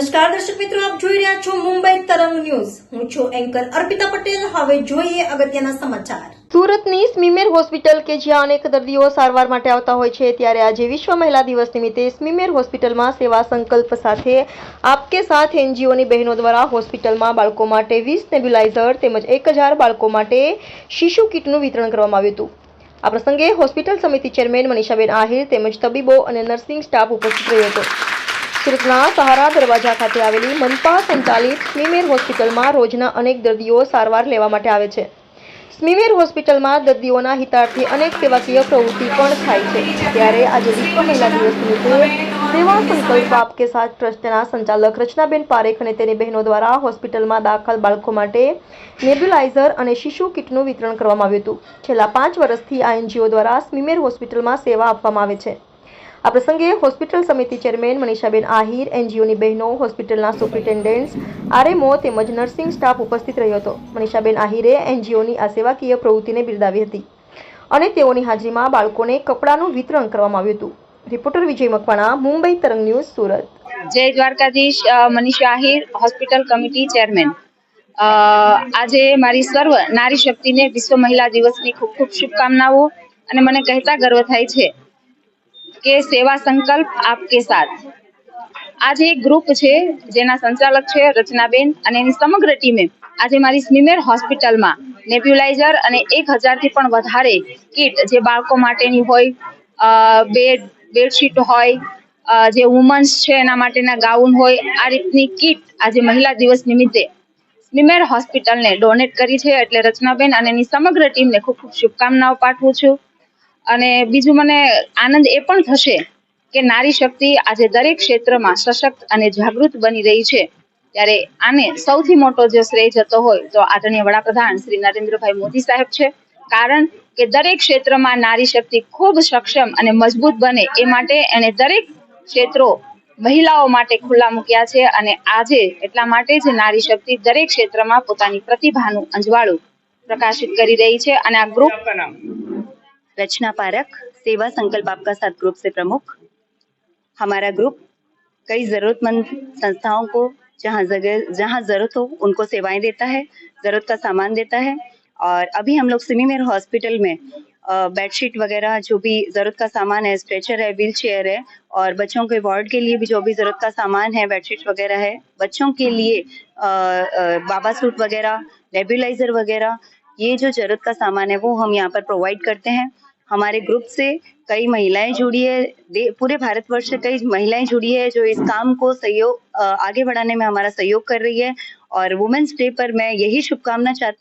નમસ્કાર, દર્શક મિત્રો, આપ જોઈ રહ્યા છો મુંબઈ તરંગ ન્યૂઝ. હું છું એન્કર અર્પિતા પટેલ. હવે જોઈએ અગત્યના સમાચાર. સુરતની સ્મીમેર હોસ્પિટલ કે જ્યાં અનેક દર્દીઓ સારવાર માટે આવતા હોય છે, ત્યારે આજે વિશ્વ મહિલા દિવસ નિમિત્તે સ્મીમેર હોસ્પિટલમાં સેવા સંકલ્પ સાથે આપકે સાથ એનજીઓની બહેનો દ્વારા હોસ્પિટલમાં બાળકો માટે વીસ નેબ્યુલાઇઝર તેમજ એક હજાર બાળકો માટે શિશુ કીટનું વિતરણ કરવામાં આવ્યું હતું. આ પ્રસંગે હોસ્પિટલ સમિતિ ચેરમેન મનીષાબેન આહિર તેમજ તબીબો અને નર્સિંગ સ્ટાફ ઉપસ્થિત રહ્યો હતો. સુરતના સહારા દરવાજા ખાતે આવેલી મનપા સંચાલિત સ્મીમેર હોસ્પિટલમાં રોજના અનેક દર્દીઓ સારવાર લેવા માટે આવે છે. સ્મીમેર હોસ્પિટલમાં દર્દીઓના હિતાર્થે અનેક સેવાકીય પ્રવૃત્તિ પણ થાય છે. ત્યારે આજે વિશ્વ મહિલા દિવસ નિમિત્તે સેવા સંકલ્પ આપકે સાથ ટ્રસ્ટના સંચાલક રચનાબેન પારેખ અને તેની બહેનો દ્વારા હોસ્પિટલમાં દાખલ બાળકો માટે નેબ્યુલાઇઝર અને શિશુ કિટનું વિતરણ કરવામાં આવ્યું હતું. છેલ્લા પાંચ વર્ષથી આ એનજીઓ દ્વારા સ્મીમેર હોસ્પિટલમાં સેવા આપવામાં આવે છે. આ પ્રસંગે હોસ્પિટલ સમિતિ ચેરમેન મનીષાબેન આહિર, એનજીઓની બહેનો, હોસ્પિટલના સુપ્રિન્ટેન્ડન્ટ આરએમઓ તેમજ નર્સિંગ સ્ટાફ ઉપસ્થિત રહ્યો હતો. મનીષાબેન આહિરે એનજીઓની આ સેવાકીય પ્રવૃત્તિને બિરદાવી હતી અને તેઓની હાજરીમાં બાળકોને કપડાનું વિતરણ કરવામાં આવ્યું હતું. રિપોર્ટર વિજય મકવાણા, મુંબઈ તરંગ ન્યૂઝ, સુરત. જય Dwarkadhish Manisha Ahir, hospital committee chairman. આજે મારી સર્વ નારી શક્તિને વિશ્વ મહિલા દિવસની ખૂબ ખૂબ શુભકામનાઓ અને મને કહેતા ગર્વ થાય છે. કે સેવા સંકલ્પ આપકે સાથ આજે એક ગ્રુપ છે જેના સંચાલક છે રચનાબેન અને એની સમગ્ર ટીમે આજે મારી સ્મીમેર હોસ્પિટલમાં નેબ્યુલાઇઝર અને એક હજારથી પણ વધારે કીટ જે બાળકો માટેની હોય બેડ, બેડશીટ હોય જે વુમન્સ છે એના માટેના ગાઉન હોય, આ રીતની કીટ આજે મહિલા દિવસ નિમિત્તે સ્મીમેર હોસ્પિટલને ડોનેટ કરી છે એટલે રચનાબેન અને એની સમગ્ર ટીમને ખૂબ ખૂબ શુભકામનાઓ પાઠવું છું. અને બીજું મને આનંદ એ પણ થશે કે નારી શક્તિ આજે દરેક ક્ષેત્રમાં સશક્ત અને જાગૃત બની રહી છે. ત્યારે આને સૌથી મોટો જો શ્રેય જતો હોય તો આદરણીય વડાપ્રધાન શ્રી નરેન્દ્રભાઈ મોદી સાહેબ છે. કારણ કે દરેક ક્ષેત્રમાં નારી શક્તિ ખૂબ સક્ષમ અને મજબૂત બને એ માટે એણે દરેક ક્ષેત્રો મહિલાઓ માટે ખુલ્લા મૂક્યા છે અને આજે એટલા માટે જ નારી શક્તિ દરેક ક્ષેત્રમાં પોતાની પ્રતિભાનું અંજવાળું પ્રકાશિત કરી રહી છે અને આ ગ્રુપ रचना पारक सेवा संकल्प आपका साथ ग्रुप से प्रमुख। हमारा ग्रुप कई जरूरतमंद संस्थाओं को जहाँ जगह जहाँ ज़रूरत हो उनको सेवाएँ देता है ज़रूरत का सामान देता है। और अभी हम लोग सिमीमेर हॉस्पिटल में बेडशीट वगैरह जो भी ज़रूरत का सामान है स्ट्रेचर है व्हील चेयर है और बच्चों के वार्ड के लिए भी जो भी ज़रूरत का सामान है बेडशीट वगैरह है बच्चों के लिए अ, अ, बाबा सूट वगैरह नेबुलाइजर वगैरह ये जो ज़रूरत का सामान है वो हम यहाँ पर प्रोवाइड करते हैं। हमारे ग्रुप से कई महिलाएँ जुड़ी है पूरे भारतवर्ष से कई महिलाएँ जुड़ी है जो इस काम को सहयोग आगे बढ़ाने में हमारा सहयोग कर रही है। और वुमेन्स डे पर मैं यही शुभकामना चाहती